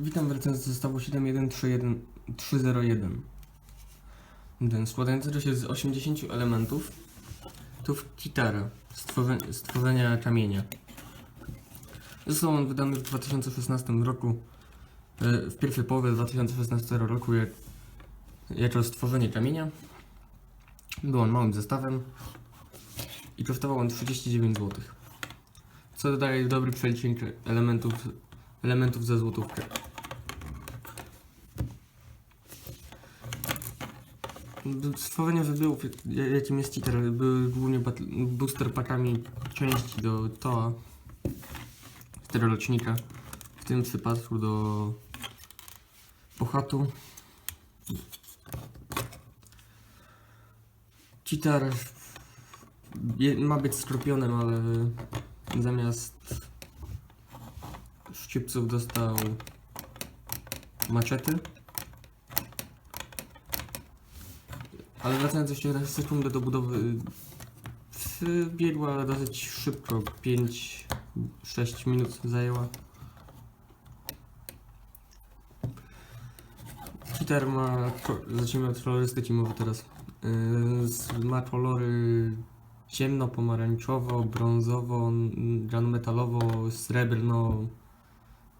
Witam w recenzji zestawu 7131 Ten składający się z 80 elementów to kitara stworzenia, stworzenia kamienia. Został on wydany w 2016 roku, e, w pierwszej połowie 2016 roku jak, jako stworzenie kamienia. Był on małym zestawem i kosztował on 39 zł. Co dodaje dobry przelicznik elementów, elementów za złotówkę. Stworzenie wybyłów, jakim jest cheater, były głównie booster packami części do TOA, czterorocznika, w tym przypadku do Pochatu. Cheater ma być skorpionem, ale zamiast szczypców dostał maczety. Ale wracając jeszcze na sekundę do budowy, biegła dosyć szybko, 5-6 minut zajęła. Cheater ma, zacznijmy od kolorystyki może teraz. Yy, ma kolory ciemno-pomarańczowo, brązowo, gunmetalowo, srebrno,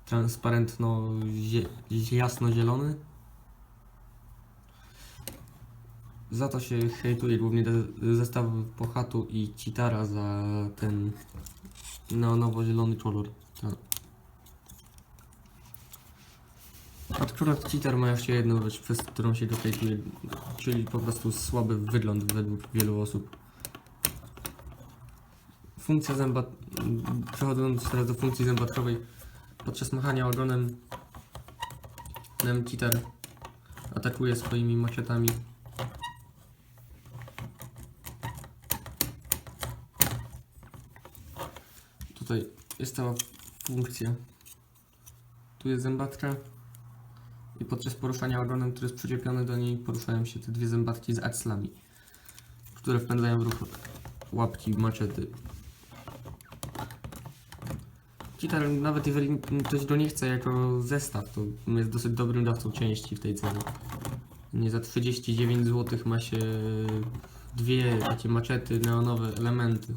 transparentno, zie- jasno-zielony. Za to się hejtuje głównie zestaw Pochatu i Citara za ten neonowo-zielony kolor. Tak. Akurat Citar ma jeszcze jedną rzecz, przez którą się go hejtuje, czyli po prostu słaby wygląd według wielu osób. Funkcja zęba... Przechodząc teraz do funkcji zębatkowej, podczas machania ogonem Nem Citar atakuje swoimi maczetami Tutaj jest cała funkcja. Tu jest zębatka i podczas poruszania ogonem, który jest przyczepiony do niej, poruszają się te dwie zębatki z aclami, które wpędzają w ruch łapki maczety. Gitar, nawet jeżeli ktoś go nie chce jako zestaw, to jest dosyć dobrym dawcą części w tej cenie. Nie za 39 zł ma się dwie takie maczety, neonowe elementy.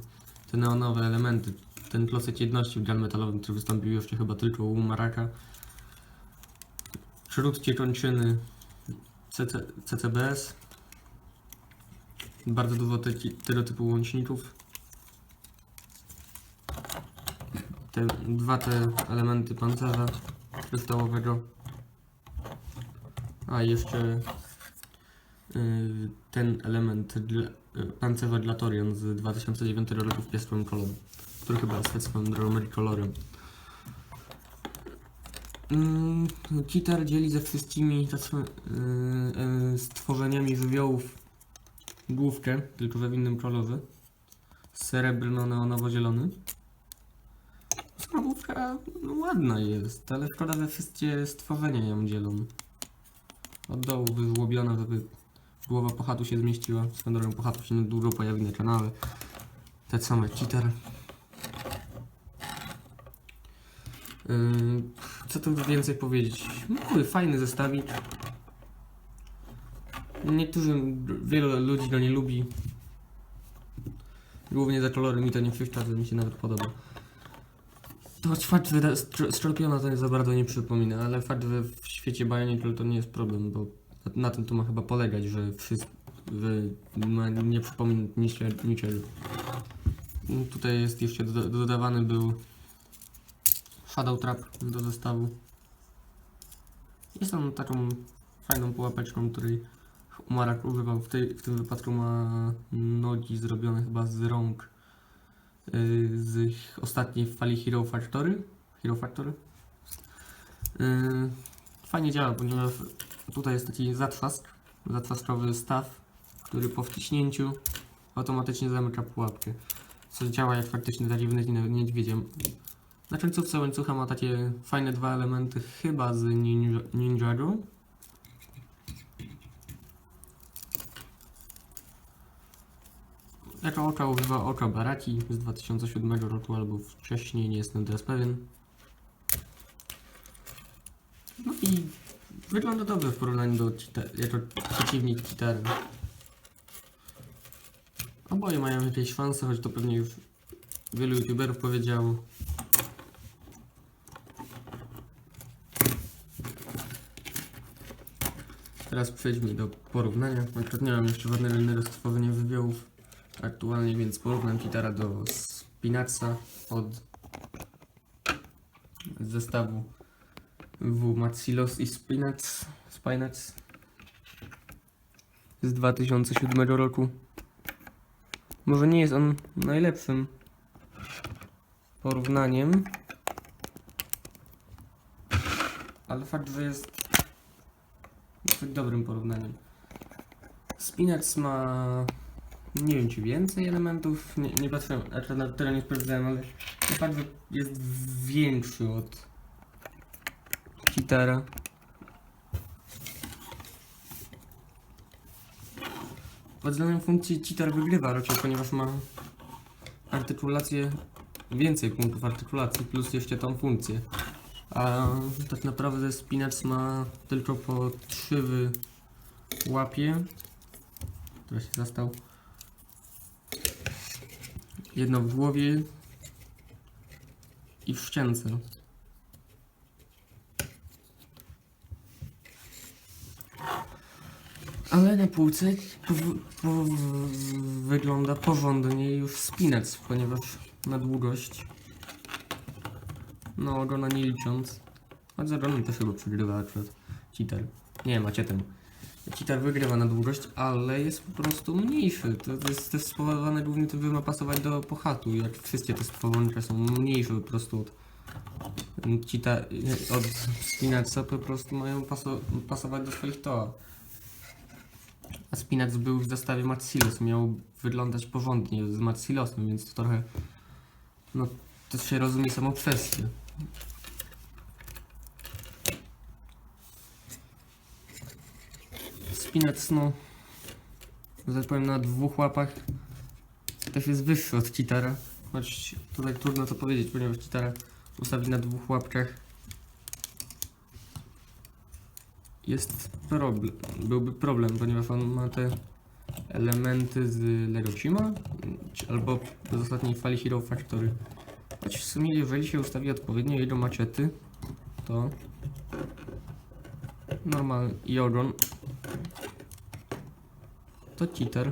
Te neonowe elementy, ten klocek jedności w gunmetalowym, który wystąpił jeszcze chyba tylko u Maraka. Krótkie kończyny CC, CCBS. Bardzo dużo te, tego typu łączników. Te dwa te elementy pancerza kryształowego. A jeszcze y, ten element dla, y, pancerza Glatorion z 2009 roku w piaskiem kolorze który chyba jest swoją drogą. Mm, Kitar dzieli ze wszystkimi tacy, yy, yy, stworzeniami żywiołów główkę, tylko że w innym kolorze. Srebrno-neonowo-zielony. Skrobówka no, ładna jest, ale szkoda, że wszystkie stworzenia ją dzielą. Od dołu wyżłobiona, żeby głowa pochatu się zmieściła. Swoją pochatu się niedługo pojawi na kanale. Te same Kitar. Yy, Co tu więcej powiedzieć? Mały, fajny zestawik. Niektórzy, wielu ludzi go nie lubi. Głównie za kolory mi to nie przeszkadza, mi się nawet podoba. To fakt, że Scorpiona to nie za bardzo nie przypomina, ale fakt, że w świecie Bionicle to nie jest problem, bo na, tym to ma chyba polegać, że nie przypomina niczego. Tutaj jest jeszcze doda- dodawany był Shadow Trap do zestawu. Jest on taką fajną pułapeczką, której Umarak używał. W, tej, w tym wypadku ma nogi zrobione chyba z rąk yy, z ostatniej fali Hero Factory. Hero Factory. Yy, fajnie działa, ponieważ tutaj jest taki zatrzask, zatrzaskowy staw, który po wciśnięciu automatycznie zamyka pułapkę. Co działa jak faktycznie taki wnet niedźwiedziem. Na końcówce łańcucha ma takie fajne dwa elementy, chyba z ninja, Ninjago. Jako oka używa oka Baraki z 2007 roku albo wcześniej, nie jestem teraz pewien. i wygląda dobrze w porównaniu do jako przeciwnik Cheatera. Oboje mają jakieś szanse, choć to pewnie już wielu youtuberów powiedziało. Teraz przejdźmy do porównania. Akurat nie mam jeszcze żadnego innego stworzenia żywiołów aktualnie, więc porównam Kitara do Spinaca od zestawu W Maxilos i Spinac, Spinac z 2007 roku. Może nie jest on najlepszym porównaniem, ale fakt, że jest dosyć dobrym porównaniem. Spinac ma nie wiem czy więcej elementów, nie, nie patrzyłem, na tyle nie sprawdzałem, ale na jest większy od Kitara. Pod względem funkcji Cheater wygrywa raczej, ponieważ ma artykulację, więcej punktów artykulacji, plus jeszcze tą funkcję. A tak naprawdę Spinac ma tylko po trzy w łapie, który się zastał. Jedno w głowie i w szczęce. Ale na półce wygląda porządnie już spinac, ponieważ na długość, no ogona nie licząc, a z ogonem też chyba przegrywa akurat cheater. Nie, macie ten. Cheater wygrywa na długość, ale jest po prostu mniejszy. To jest też spowodowane głównie tym, że ma pasować do pochatu. Jak wszystkie te stworzonka są mniejsze po prostu od cheater, od spinaca, po prostu mają paso, pasować do swoich toa. A Spinac był w zestawie Maxilos, miał wyglądać porządnie z Maxilosem, więc to trochę, no to się rozumie samą kwestię. Spinac, no, że tak powiem, na dwóch łapach. Też jest wyższy od Kitara, choć tutaj trudno to powiedzieć, ponieważ Kitara ustawi na dwóch łapkach. Jest problem, byłby problem, ponieważ on ma te elementy z Legocima albo z ostatniej fali Hero Factory. Choć w sumie jeżeli się ustawi odpowiednio jego maczety, to normalny i ogon to cheater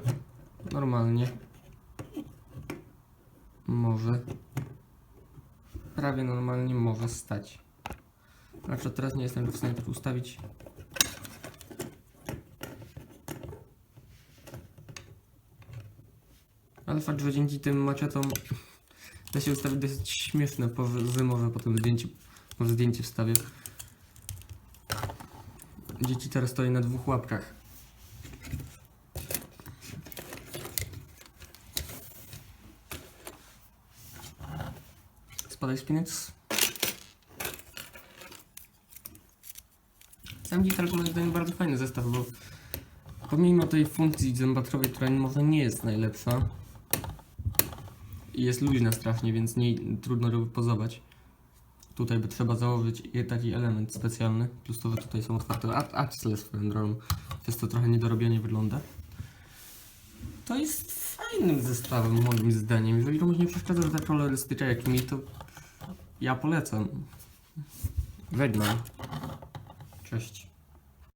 normalnie może prawie normalnie może stać. Znaczy teraz nie jestem w stanie tak ustawić. Ale fakt, że dzięki tym maczetom da się ustawić dosyć śmieszne pozy, może potem zdjęcie, może zdjęcie wstawię. Dzieci teraz stoi na dwóch łapkach. Spadaj spinec. Sam gitar moim zdaniem bardzo fajny zestaw, bo pomimo tej funkcji zębatrowej, która może nie jest najlepsza jest luźna strasznie, więc nie trudno go wypozować. Tutaj by trzeba założyć taki element specjalny, plus to, że tutaj są otwarte aksle swoją drogą, przez to trochę niedorobienie wygląda. To jest fajnym zestawem moim zdaniem. Jeżeli komuś nie przeszkadza ta kolorystyka jak mi, to ja polecam. Żegnam. Cześć.